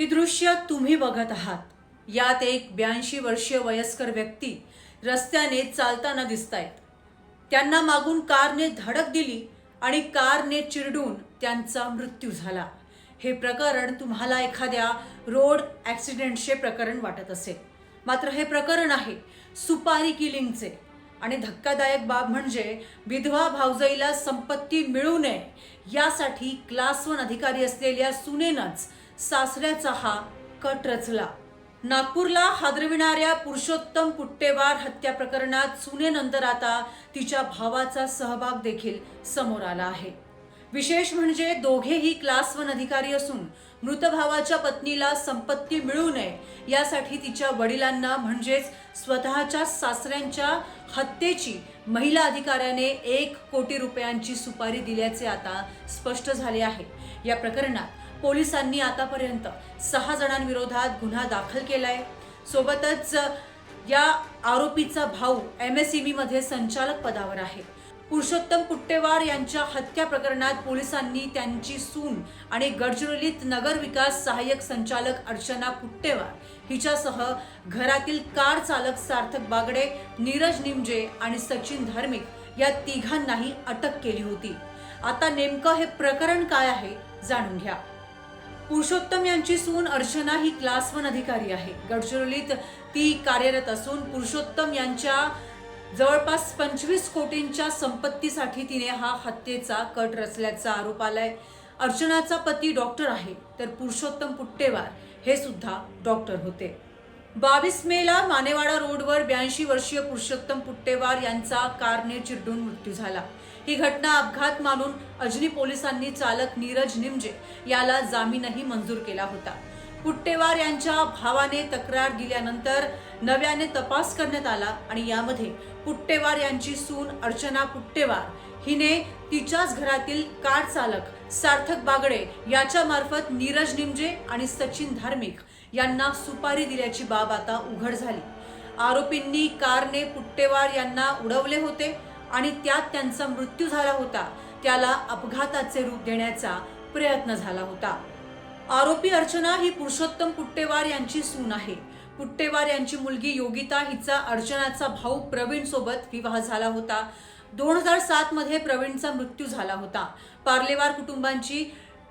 ही दृश्य तुम्ही बघत आहात. यात एक ब्याऐंशी वर्षीय वयस्कर व्यक्ती रस्त्याने चालताना दिसत आहेत त्यांना मागून कारने धडक दिली आणि कारने चिरडून त्यांचा मृत्यू झाला. हे प्रकरण तुम्हाला एखाद्या रोड ॲक्सिडेंटचे प्रकरण वाटत असेल. मात्र हे प्रकरण आहे सुपारी किलिंगचे. आणि धक्कादायक बाब म्हणजे विधवा भावजईला संपत्ती मिळू नये यासाठी क्लास वन अधिकारी असलेल्या सुनेनच सासऱ्याचा हा कट रचला. नागपूरला हादरविणाऱ्या पुरुषोत्तम पुट्टेवार हत्या प्रकरणात सुनेनंतर आता तिच्या भावाचा सहभाग देखील समोर आला आहे. विशेष म्हणजे दोघेही क्लास वन अधिकारी असून मृत भावाच्या पत्नीला संपत्ती मिळू नये यासाठी तिच्या वडिलांना म्हणजेच स्वतःच्या सासऱ्यांच्या हत्येची महिला अधिकाऱ्याने एक कोटी रुपयांची सुपारी दिल्याचे आता स्पष्ट झाले आहे. या प्रकरणात पोलिसांनी आतापर्यंत सहा जणांविरोधात गुन्हा दाखल केला आहे सोबतच या आरोपीचा भाऊ एम एस ई मध्ये संचालक पदावर आहे. पुरुषोत्तम पुट्टेवार यांच्या हत्या प्रकरणात पोलिसांनी त्यांची सून आणि गडचिरोलीत नगर विकास सहाय्यक संचालक अर्चना पुट्टेवार हिच्यासह घरातील कार चालक सार्थक बागडे नीरज निमजे आणि सचिन धार्मिक या तिघांनाही अटक केली होती. आता नेमकं हे प्रकरण काय आहे जाणून घ्या. पुरुषोत्तम यांची सून अर्चना ही क्लास वन अधिकारी आहे. गडचिरोलीत ती कार्यरत असून पुरुषोत्तम यांच्या जवळपास पंचवीस कोटींच्या संपत्तीसाठी तिने हा हत्येचा कट रचल्याचा आरोप आलाय. अर्चनाचा पती डॉक्टर आहे तर पुरुषोत्तम पुट्टेवार हे सुद्धा डॉक्टर होते. बावीस मेला मानेवाडा रोडवर ब्याऐंशी वर्षीय पुरुषोत्तम पुट्टेवार यांचा कारने चिरडून मृत्यू झाला. ही घटना अपघात मानून अजनी पोलिसांनी चालक नीरज निमजे याला जामीनही मंजूर केला होता. पुट्टेवार यांच्या भावाने तक्रार दिल्यानंतर नव्याने तपास करण्यात आला आणि यामध्ये पुट्टेवार यांची सून अर्चना पुट्टेवार हिने तिच्याच घरातील कार चालक सार्थक बागडे याच्या मार्फत नीरज निमजे आणि सचिन धार्मिक यांना सुपारी दिल्याची बाब आता उघड झाली. आरोपींनी कारने पुट्टेवार यांना उडवले होते. आणि त्यात त्यांचा मृत्यू झाला होता. त्याला अपघाताचे रूप देण्याचा प्रयत्न झाला होता. आरोपी अर्चना ही पुरुषोत्तम पुट्टेवार यांची सून आहे. पुट्टेवार यांची मुलगी योगिता हिचा अर्चनाचा भाऊ प्रवीण सोबत विवाह झाला होता. दोन हजार सात मध्ये प्रवीणचा मृत्यू झाला होता. पार्लेवार कुटुंबांची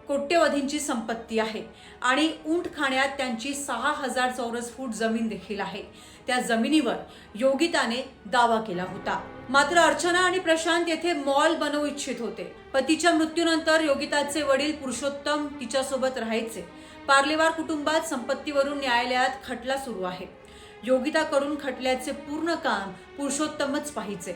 कोट्यवधींची संपत्ती आहे. आणि ऊंट खाण्यात त्यांची सहा हजार चौरस फूट जमीन देखील आहे. त्या जमिनीवर योगिताने दावा केला होता. मात्र अर्चना आणि प्रशांत येथे मॉल बनवू इच्छित होते. पतीच्या मृत्यूनंतर योगिताचे वडील पुरुषोत्तम तिच्यासोबत राहायचे. पार्लेवार कुटुंबात संपत्तीवरून न्यायालयात खटला सुरू आहे. योगिता करून खटल्याचे पूर्ण काम पुरुषोत्तमच पाहिजे.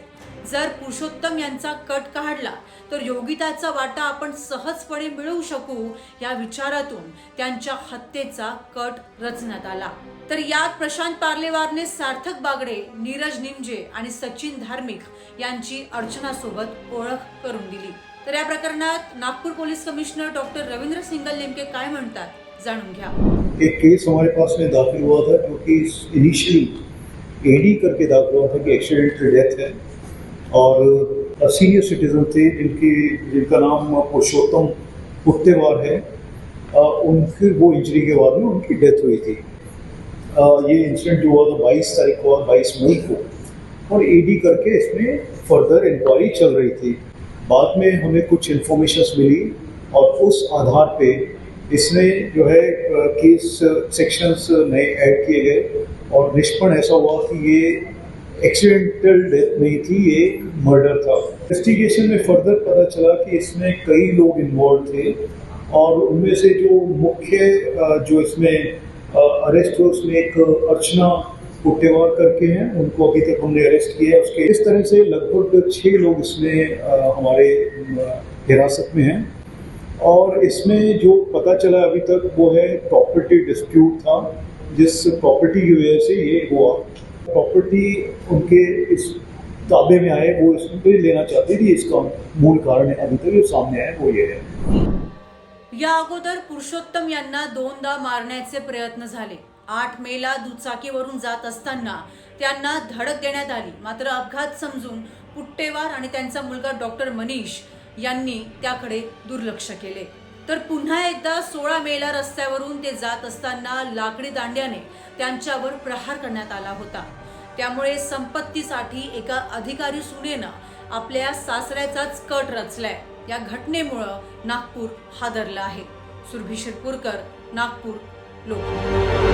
जर पुरुषोत्तम यांचा कट काढला तर योगिताचा वाटा आपण सहजपणे मिळवू शकू या विचारातून त्यांच्या हत्येचा कट रचण्यात आला. तर यात प्रशांत पार्लेवारने सार्थक बागडे नीरज निमजे आणि सचिन धार्मिक यांची अर्चनासोबत ओळख करून दिली. तर या प्रकरणात Nagpur police commissioner doctor Ravindra Singal नेमके काय म्हणतात जाणून घ्या. एक केस हमारे पास में दाखिल हुआ था जो क्योंकि इनिशियली एडी करके दाखिल हुआ था कि एक्सीडेंटल डेथ है। और सीनियर सिटीजन थे जिनके जिनका नाम पुरुषोत्तम पुट्टेवार है। उनके वो इंजरी के बाद में उनकी डेथ हुई थी। अ, ये इंसिडेंट जो हुआ था बाईस तारीख को और बाईस मई को। और एडी करके इसमें फर्दर इंक्वायरी चल रही थी। बाद में हमें कुछ इन्फॉर्मेशन मिली और उस आधार पे इसमें जो है केस सेक्शंस नए ऐड किए गए और निष्पण ऐसा हुआ कि ये एक्सीडेंटल डेथ नहीं थी, ये मर्डर था। इन्वेस्टिगेशन में फर्दर पता चला कि इसमें कई लोग इन्वॉल्व थे और उनमें से जो मुख्य जो इसमें अरेस्ट हुए, उसमें एक अर्चना पुट्टेवार करके हैं, उनको अभी तक हमने अरेस्ट किया है। उसके इस तरह से लगभग छः लोग इसमें हमारे हिरासत में हैं। और इसमें जो पता चला अभी तक वो है प्रॉपर्टी डिस्प्यूट था जिस प्रॉपर्टी की वजह से ये हुआ। प्रॉपर्टी उनके इस ताबे में आए वो इसमें लेना चाहती थी इसका मूल कारण है अभी तक जो सामने आया वो ये है। या अगोदर पुरुषोत्तम यांना दोनदा मारण्याचे प्रयत्न झाले. आठ मेला दुचाकीवरून जात असताना त्यांना धडक देण्यात आली. मात्र अपघात समजून पुट्टेवार आणि त्यांचा मुलगा डॉक्टर मनीष यांनी त्याकडे दुर्लक्ष केले. तर पुन्हा एकदा सोळा मेला रस्त्यावरून ते जात असताना लाकडी दांड्याने त्यांच्यावर प्रहार करण्यात आला होता. त्यामुळे संपत्तीसाठी एका अधिकारी सुनेनं आपल्या सासऱ्याचाच कट रचलाय. या घटनेमुळं नागपूर हादरलं आहे. सुरभी शिरपूरकर नागपूर लोक.